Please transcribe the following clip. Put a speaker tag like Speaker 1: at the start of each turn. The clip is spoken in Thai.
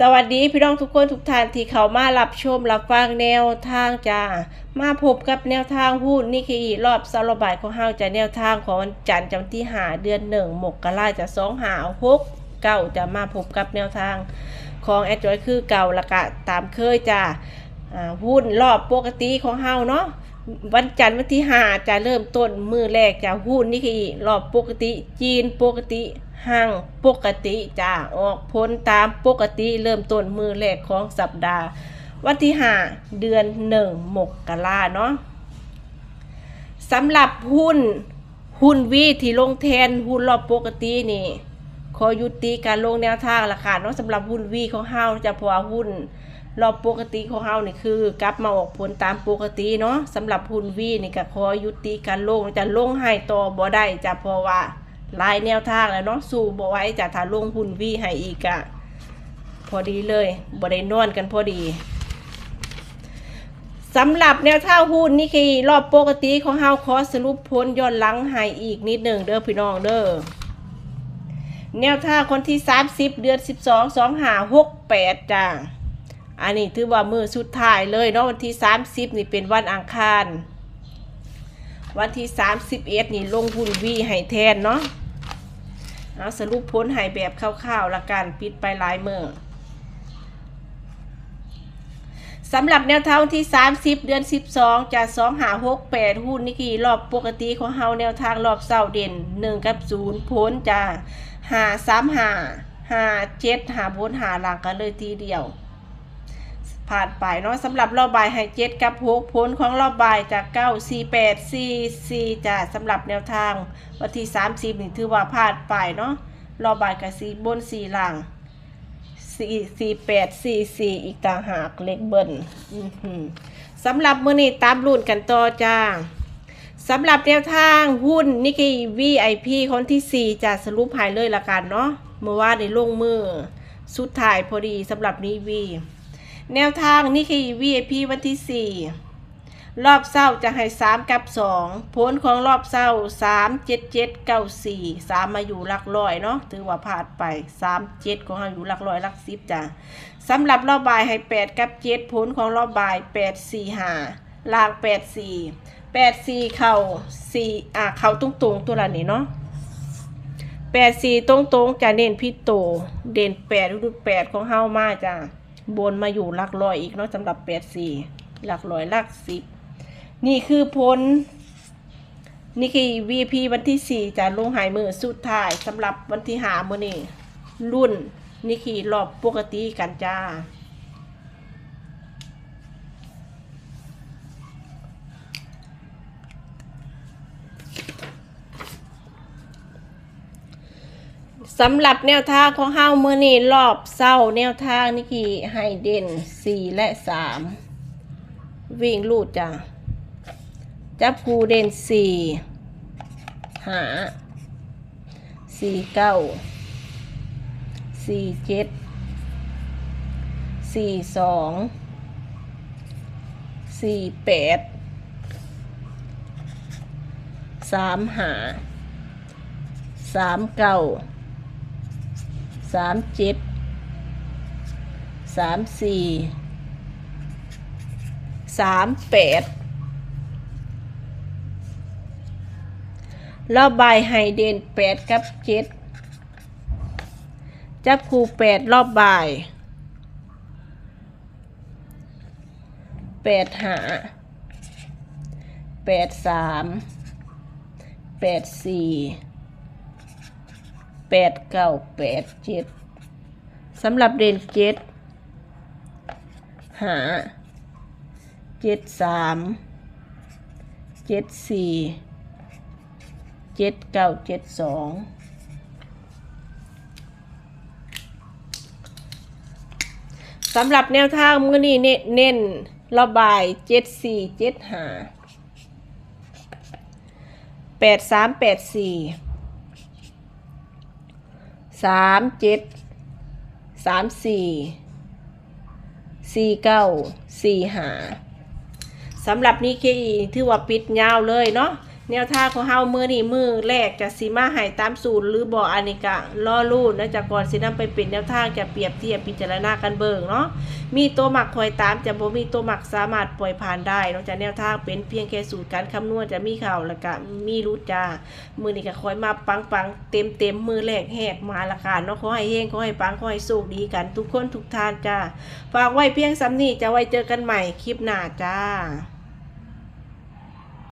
Speaker 1: สวัสดีพี่น้องทุกคนทุกท่านที่เขามารับชมรับฟังแนวทางจ้ามาพบกับแนวทางหุ้นนี่คืออีรอบสารบายของเฮาจะแนวทางของวันจันทร์จำที่หาเดือนหนึ่งมกราจะสองหาหกเก้าจะมาพบกับแนวทางของแอดจอยคือเก่าละกะตามเคยจ้าหุ้นรอบปกติของเฮาเนาะวันจันทร์วันที่หาจะเริ่มต้นมือแรกจะหุ้นนี่คืออีรอบปกติจีนปกติ ห้างปกติจ้าออกพ้นตามปกติเริ่มต้นมือแรกของสัปดาห์ วันที่ห้าเดือนหนึ่งมกราเนาะสำหรับหุ้นหุ้นวีที่ลงแทนหุ้นรอบปกตินี่ขอยุติการลงแนวทางราคาเนาะสำหรับหุ้นวีของเฮาจะพราะว่าหุ้นรอบปกติของเฮานี่คือกลับมาออกผลตามปกติเนาะสำหรับหุ้นวีนี่ก็ขอยุติการลงจะลงให้ต่อบ่ได้จะเพราะว่า ลายแนวทางแล้วเนาะสู้บ่ไหว้จะถ้าลงหุ้นวีให้อีกอะพอดีเลยบ่ได้นอนกันพอดีสำหรับแนวทางหุ้นนี่คือรอบปกติของเฮาขอสรุปผลย้อนหลังให้อีกนิดหนึ่งเด้อพี่น้องเด้อแนวทางคนที่ 30 เดือน 12 2 5 6 8จ้าอันนี้ถือว่ามือสุดท้ายเลยเนาะวันที่ 30 นี่เป็นวันอังคาร วันที่ 31 นี่ลงหุ้นวีให้แทนเนาะ เอาสรุปพ้นใหายแบบคร่าวๆละกันปิดไปหลายเมือสำหรับแนวทางที่ 30 เดือน 12 จาก2หา6 8 หุ้นนี่คือรอบปกติของเฮาแนวทางรอบเศร้าเด่น 1 กับ 0 พ้นจะหา3หาหา7หาพ้นหาหลังกันเลยทีเดียว ผ่านไปเนาะสำหรับรอบบายให้เจ็ดกับหกผลของรอบบายจากเก้าสี่แปดสี่สี่จ้ะสำหรับแนวทางวันที่สามสิบนี่ถือว่าผ่านไปเนาะรอบบายกับสี่บนสี่ล่างสี่สี่แปดสี่สี่อีกต่างหากเล็กเบิ้ลสำหรับมือนี้ตามรุ่นกันต่อจ้าสำหรับแนวทางหุ้นนิกเกอี VIP คนที่สี่จะสรุปหายเลยละกันเนาะเมื่อวานในลงมือ สุดท้ายพอดีสำหรับนี้วี แนวทางนี่คือ VIP วันที่ 4 รอบเศร้าจะให้ 3 กับ 2 ผลของรอบเศร้า 3 7 7 9 4 3 มาอยู่หลักร้อยเนาะถือว่าผ่านไป 3 7 ของเราอยู่หลักร้อยหลักสิบจ้ะสำหรับรอบบ่ายให้ 8 กับ 7 ผลของรอบบ่าย 8 4 5ล่าง 8 4 8 4 เข่า4อะเข่าตรงๆตัวละนี่เนาะแปดสี่ตรงตรงๆจะเน้นพิโต เด่นแปดรูแปดของเฮามาจ้ะ บนมาอยู่หลักร้อยอีกเนาะสำหรับแปดสี่หลักร้อยหลักสิบนี่คือผลนี่คือ VP วันที่สี่จะลงหายมือสุดท้ายสำหรับวันที่หามือนี่รุ่นนี่คือรอบปกติกันจ้า สำหรับแนวทางของเฮามือนี่รอบเศร้าแนวทางนี่คือให้เด่นสี่และสามวิ่งลูดจ้ะจับคูเด่นสี่หาสี่เก้าสี่เจ็ดสี่สองสี่แปดสามหาสามเก้า สามเจ็ดสามสี่สามแปดรอบใบายให้เดนแปดกับเจ็ดจับคูแปดรอบบ่ายแปดหาแปดสามแปดสี่ แปดเก้าแปดเจ็ดสำหรับเด่นเจ็ดหาเจ็ดสามเจ็ดสี่เจ็ดเก้าเจ็ดสองสำหรับแนวทางมือนี้เน้นเน้นระบายเจ็ดสี่เจ็ดหาแปดสามแปดสี่ สามเจ็ดสามสี่สี่เก้าสี่หาสำหรับนี้เคอีถือว่าปิดยาวเลยเนาะ แนวทางของเฮามือนี่มือแรกจะสิมาให้ตามสูตรหรือบ่อันนี้กะล่อลู่นะจากก่อนสินำไปเป็นแนวทางจะเปรียบเทียบพิจารณากันเบิ่งเนาะมีตัวหมักคอยตามจะบ่มีตัวหมักสามารถปล่อยผ่านได้นอกจากแนวทางเป็นเพียงแค่สูตรการคำนวณจะมีข่าวแล้วก็มีรู้จ้ามือนี่ก็คอยมาปังปังๆเต็มเต็มมือแรกแหกมาละกันเนาะขอให้เฮงขอให้ปังขอให้โชคดีกันทุกคนทุกท่านจ้าฝากไว้เพียงซ้ำนี้จะไว้เจอกันใหม่คลิปหน้าจ้า